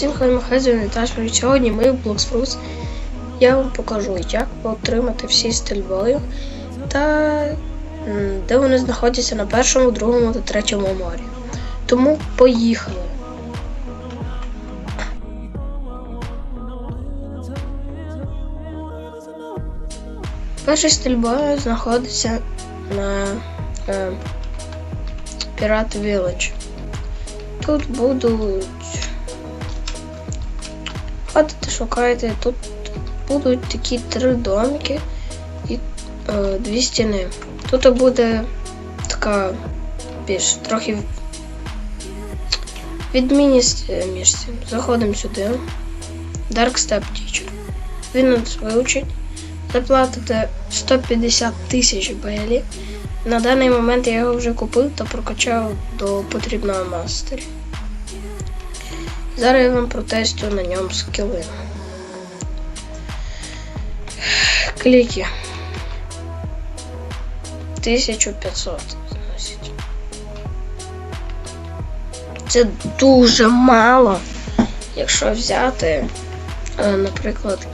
Всім хай Махазин Віташ, сьогодні ми в Bloxfruits. Я вам покажу, як отримати всі стрільбою та де вони знаходяться на першому, другому та третьому морі. Тому поїхали. Перший стрільбою знаходиться на е, Pirate Village. Тут будуть ходите, шукаєте, тут будуть такі три домики і е, дві стіни. Тут буде така більш трохи відмінність е, між цим. Заходимо сюди. Dark Step Teacher. Він нас вивчить. Заплатите 150 тисяч белі. На даний момент я його вже купив та прокачав до потрібного мастері. Зараз я вам протестую на ньому скіли. Кліки. 1500 зносить. Це дуже мало, якщо взяти, е, наприклад,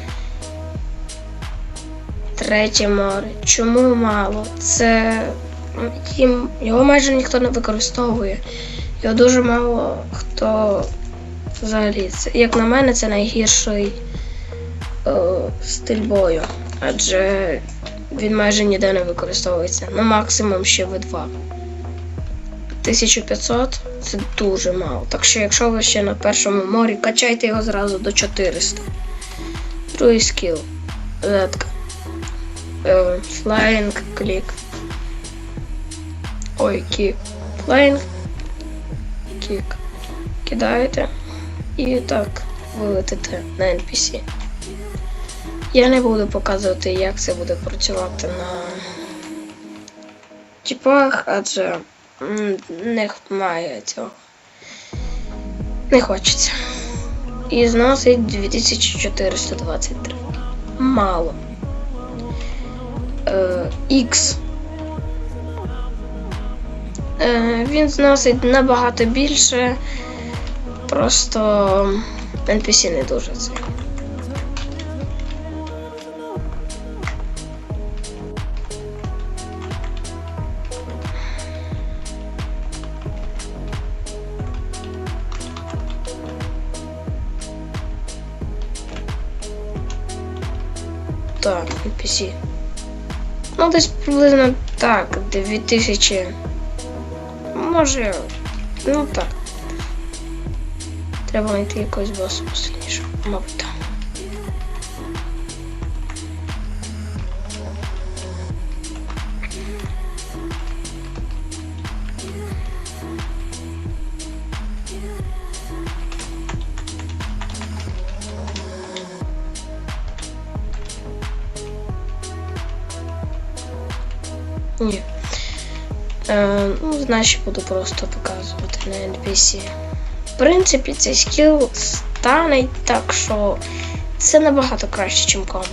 третє море. Чому мало? Це їм, його майже ніхто не використовує. Його дуже мало хто взагалі. Це, як на мене, це найгірший е, стиль бою. Адже він майже ніде не використовується. На максимум ще В2. 1500 це дуже мало. Так що, якщо ви ще на першому морі, качайте його зразу до 400. Другий скіл. Ветка. Е, Flying клік. Ой, кік. Flying кік. Кидаєте і так вилетите на NPC. Я не буду показувати, як це буде працювати на типах, адже не має цього. Не хочеться. І зносить 2423. Мало. Е. Е, він зносить набагато більше. Просто NPC не дуже це. Так, NPC. Ну, десь приблизно так, 2000. Може. Ну так. Треба знайти якогось боса посильнішого. Мабуть, там. Ні. Е, ну, значить буду просто показувати на NPC. Принципі, цей скіл стане так, що це набагато краще, ніж комп.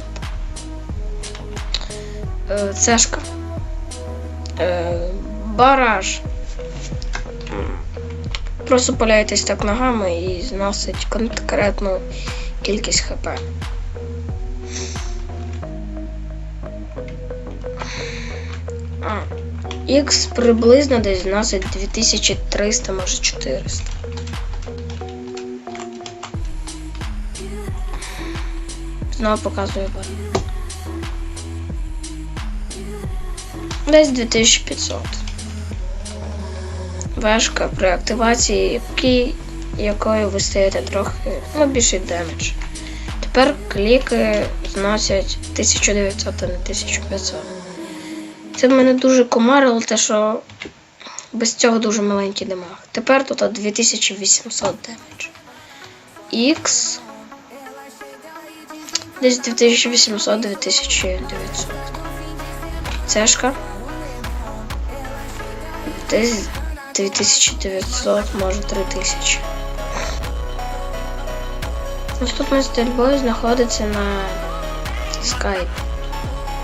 Е, цешка. Е, бараж. Просто паляєтесь так ногами і зносить конкретну кількість хп. X приблизно десь зносить 2300, може 400. Знову показую бар. Десь 2500. Вешка при активації, якою ви стаєте трохи ну, більший демедж. Тепер кліки зносять 1900, а не 1500. Це в мене дуже комарило, те, що без цього дуже маленький демаг. Тепер тут 2800 демедж. X десь 2800-2900. Цешка. Десь 2900, може 3000. Наступна стрільбою знаходиться на Skype.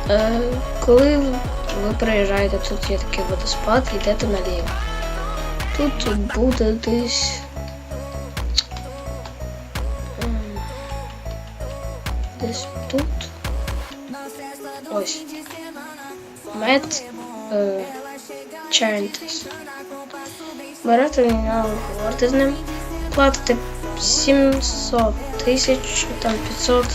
Е, коли ви приїжджаєте, тут є такий водоспад, йдете наліво. Тут буде десь десь тут. Ось. Мед е, Чайнтес. Берете нього, говорите з ним, платите 700 тисяч, там 500,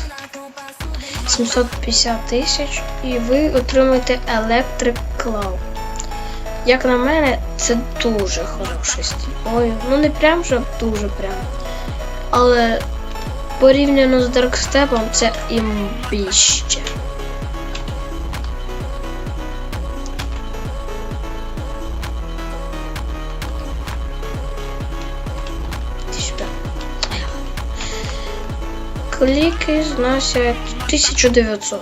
750 тисяч, і ви отримаєте Electric Cloud. Як на мене, це дуже хороший стиль. Ой, ну не прям щоб дуже прям. Але порівняно з Даркстепом це імбіще. Кліки зносять 1900.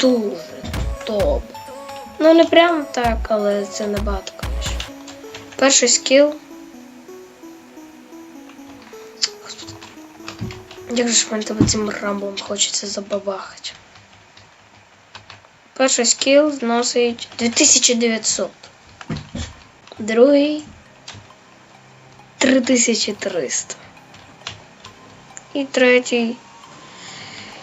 Дуже добре. Ну не прямо так, але це набагато. Перший скіл. Як же ж мене цим рамбом хочеться забабахати. Перший скіл зносить 2900. Другий 3300. І третій.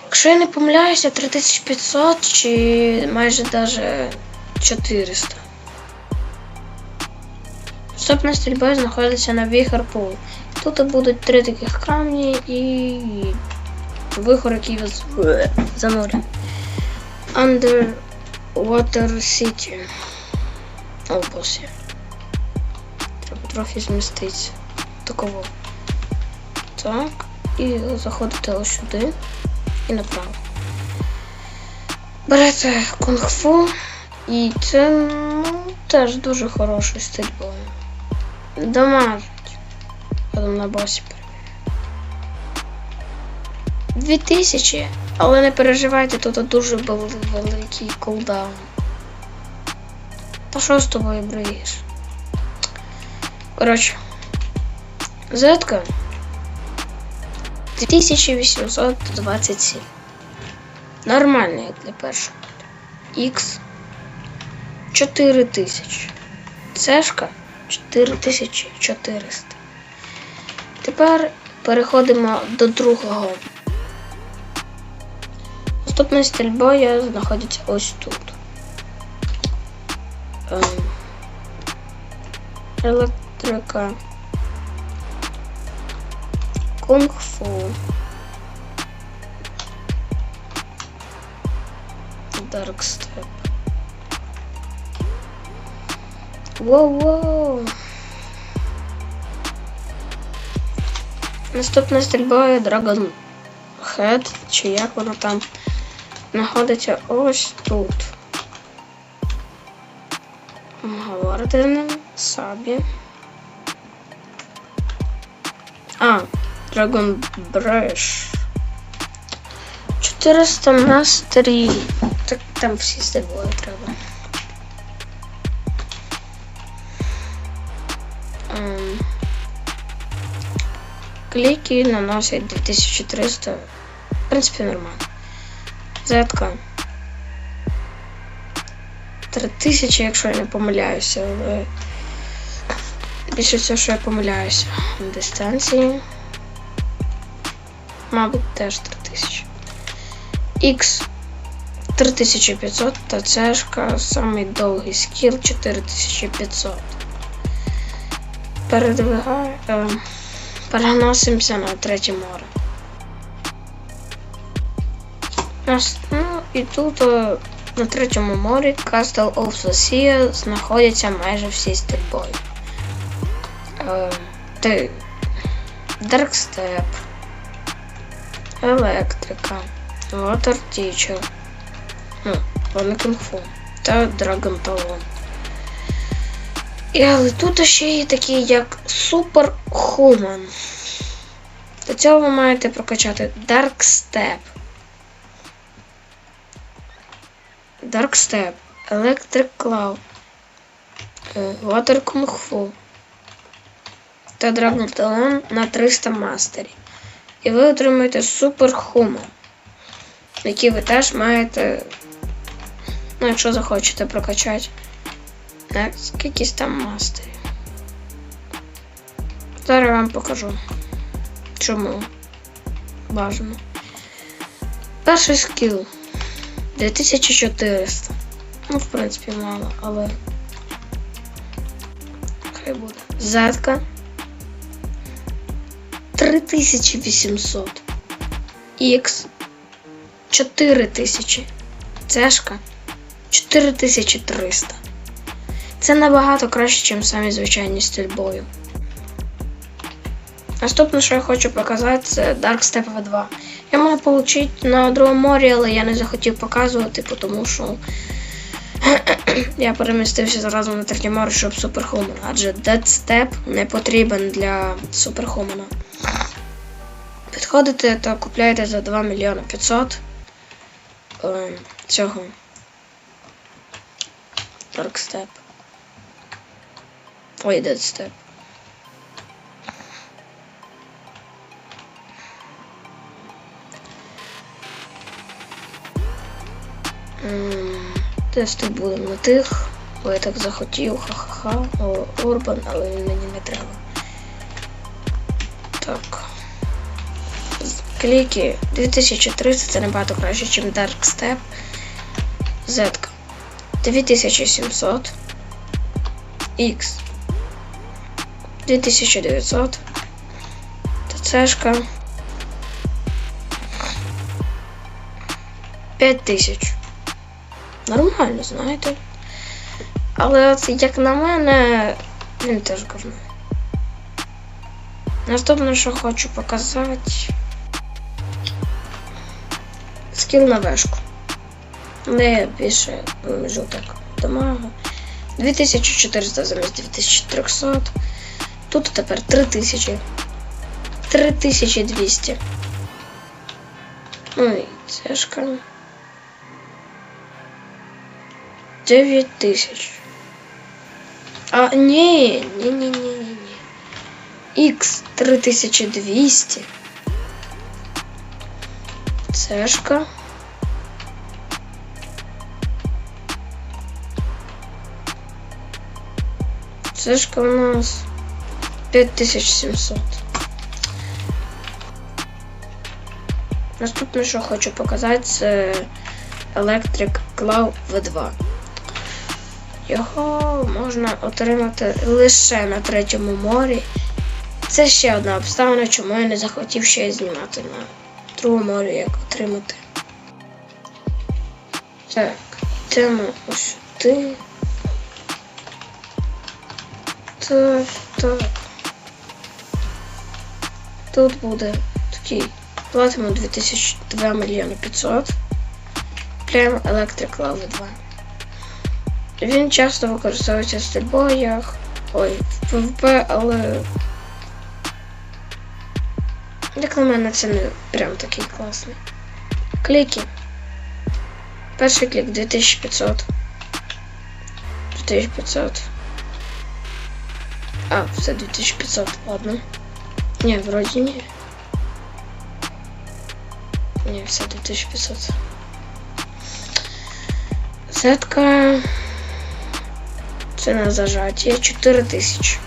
Якщо я не помиляюся, 3500 чи майже даже 400. Стопна стрільба знаходиться на Віхарпул. Тут будуть три таких камні і вихор, який вас занурює. Underwater City. О, босі. Треба трохи зміститися. Такого. Так. І заходите ось сюди і направо. Берете кунг-фу, і це ну, теж дуже хороший стиль бою. Дамажить. Потім на босі перевірю. 2000, але не переживайте, тут дуже великий кулдаун. Та що з тобою бриєш? Коротше. Зетка 2827. Нормально, для першого. X 4000. Цешка 4400. Тепер переходимо до другого. Наступна стрільбоя знаходиться ось тут. Ем, електрика. Кунг-фу. Даркстеп. Воу-воу. Наступна стрільба Dragon Head, чи як воно там знаходиться ось тут. Говорити з ним Сабі. А, Dragon Brush. 400 мастерів. Так там всі стрільбою треба. Кліки наносять 2300. В принципі, нормально. Зетка. 3000, якщо я не помиляюся, але більше всього, що я помиляюся. Дистанції. Мабуть, теж 3000. X 3500 та цешка самий довгий скіл 4500. Передвигаю. Переносимося на третє море. Ну і тут е, на третьому морі Castle of Lucia знаходяться майже всі стрільбої. Е, ти Darkstep, Електрика, Water Teacher, ну, кунг-фу та Dragon Talon. І але тут ще є такі як Super Human. Для цього ви маєте прокачати Dark Step. Dark Step, Electric Cloud, е, Water Kung Fu та Dragon Talon на 300 мастерів. І ви отримаєте Human, який ви теж маєте, ну, якщо захочете прокачати, на скількись там мастерів. Зараз вам покажу, чому бажано. Перший скіл 2400. Ну, в принципі, мало, але. Хай буде. Зетка 3800. Х 4000. Цешка 4300. Це набагато краще, ніж самі звичайні стиль бою. Наступне, що я хочу показати, це Dark Step V2. Я маю отримати на другому морі, але я не захотів показувати, тому що я перемістився зразу на третє море, щоб суперхумана, адже Dead Step не потрібен для суперхумана. Підходите та купляєте за 2 мільйони 500 е, цього Dark Step. Ой, Dead Step. М, Тести будемо на тих, бо я так захотів, ха-ха-ха, О, Урбан, але він мені не треба. Так. Кліки 2300 це набагато краще, ніж Dark Step. Z 2700. X 2900. ТЦшка 5000. Нормально, знаєте. Але от, як на мене, він теж говно. Наступне, що хочу показати. Скіл на вешку. Не більше жовток дамага. 2400 замість 2300. Тут тепер 3000. 3200. Ну і цешка. 9000. А, ні, ні, ні, ні, ні, ні. Х 3200. Цешка. Цешка у нас 5700. Наступне, що хочу показати, це Electric Claw V2. Його можна отримати лише на третьому морі. Це ще одна обставина, чому я не захотів ще знімати на другому морі, як отримати. Так, йдемо ось сюди. Так, так. Тут буде такий. Платимо 2002 мільйони 500. Купляємо Electric Lava 2. Він часто використовується в стрільбоях. Ой, в PvP, але. Як на мене, це не прям такий класний. Кліки. Перший клік 2500. 2500. А, все 2500, ладно. Не, вроде не. Не, все 2500. Сетка. Це на зажаття 4000.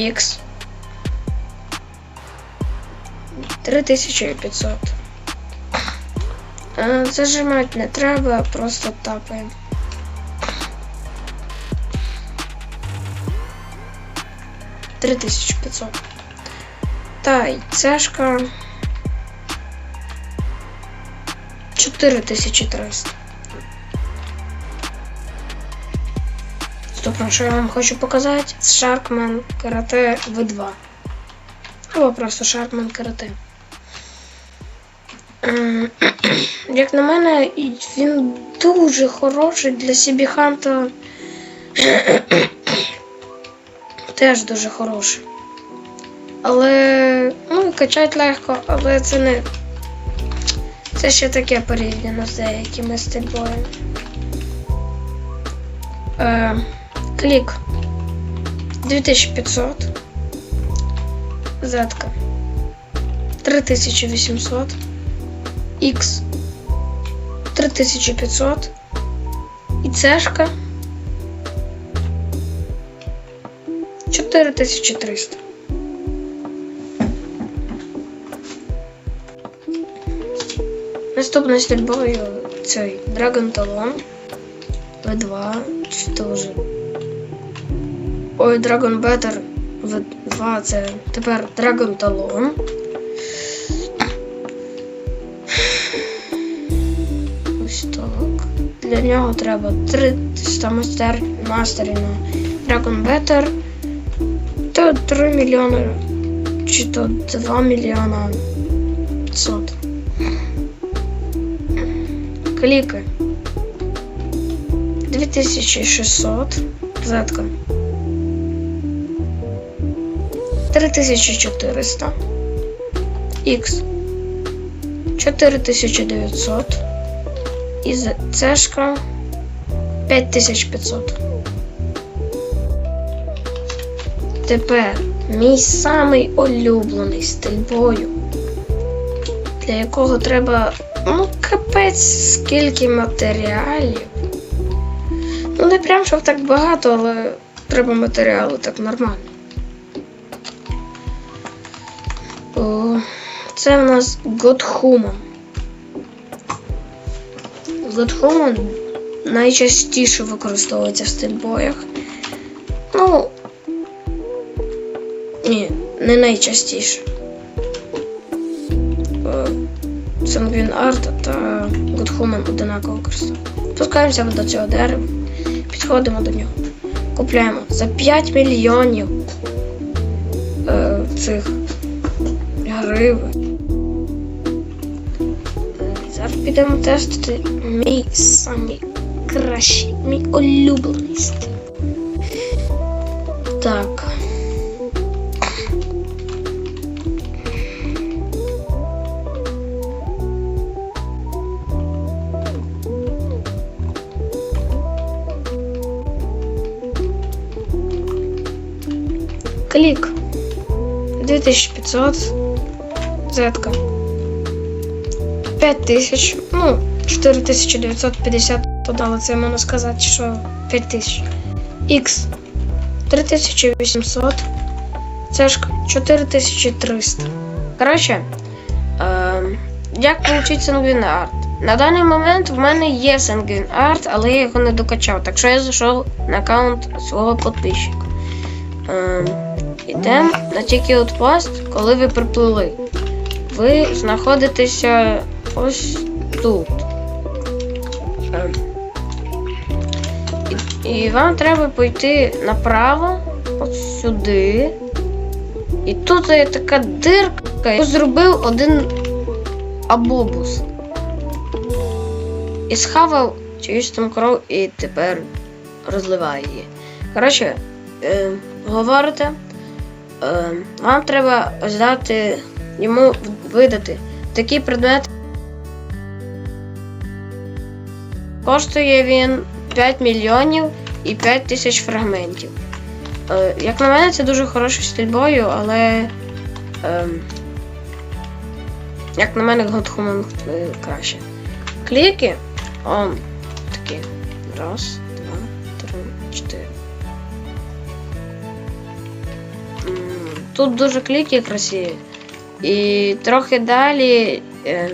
X. 3500. А, Зажимати не треба, просто тапаємо. Три тисячі п'ятсот. Та й цешка. Чотири тисячі триста. Стоп, ну, що я вам хочу показати? Sharkman Karate V2. Або просто Sharkman Karate. Ем, Як на мене, він дуже хороший для Сібі Ханта. Теж дуже хороший. Але. Ну, і качать легко, але це не. Це ще таке порівняно з деякими стильбоями. Е, клік 2500. Зетка 3800. X 3500. І цешка 4300. Наступною стрільбою цей Dragon Talon. V2. Чи то вже. Ой, Dragon Better V2 це тепер Dragon Talon. Ось так. Для нього треба 300 мастер, мастерів на Dragon Better. Та 3 мільйони. Чи то 2 мільйона 500. Кліки. 2600. Зетка. 3400. Х. 4900. І цешка 5500. Тепер мій самий улюблений стиль бою, для якого треба ну капець скільки матеріалів. Ну не прям щоб так багато, але треба матеріалу так нормально. О, це в нас Godhuman. Godhuman найчастіше використовується в стильбоях. Ну, ні, не найчастіше. Сангвін Арт та Godhuman одинаково використовують. Спускаємося до цього дерева, підходимо до нього, купляємо за 5 мільйонів е, цих гривень. Зараз підемо тестити мій самий кращий, мій улюблений стиль. Так. Клік. 2500. Зетка. 5000. Ну, 4950 подали, це можна сказати, що 5000. Х 3800. Цешка 4300. Коротше, е, як отримати Sanguine Art? На даний момент в мене є Sanguine Art, але я його не докачав. Так що я зайшов на аккаунт свого підписчика. Е, Ідемо на тільки Outpost, коли ви приплили. Ви знаходитеся ось тут. І, і вам треба пойти направо, от сюди. І тут є така дирка, яку зробив один абобус. І схавав чиюсь там кров і тепер розливає її. Коротше, е, говорите. Е, вам треба ось дати йому видати такий предмет. Коштує він 5 мільйонів і 5 тисяч фрагментів. Е, як на мене, це дуже хороший стиль бою, але. Е, як на мене, Godhuman е, краще. Кліки. Он такі. Раз, два, три, чотири. Тут дуже кліки красиві. І трохи далі, е,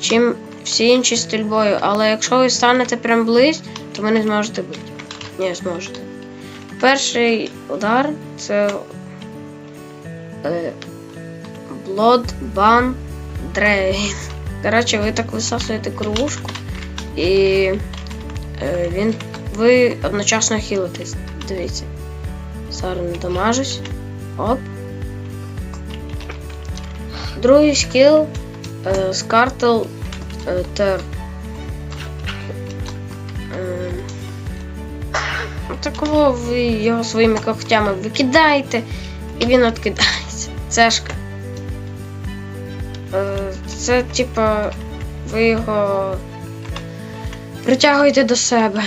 чим всі інші стрільбою. Але якщо ви станете прям близь, то ви не зможете бити. Ні, зможете. Перший удар це е, Blood Ban Drain. Коротше, ви так висасуєте кровушку і е, він, ви одночасно хілитесь. Дивіться. Зараз не дамажусь. Оп. Другий скіл е, Scartel е, Тер. Е, такого ви його своїми когтями викидаєте, і він відкидається. Цешка. Е, це типа ви його притягуєте до себе.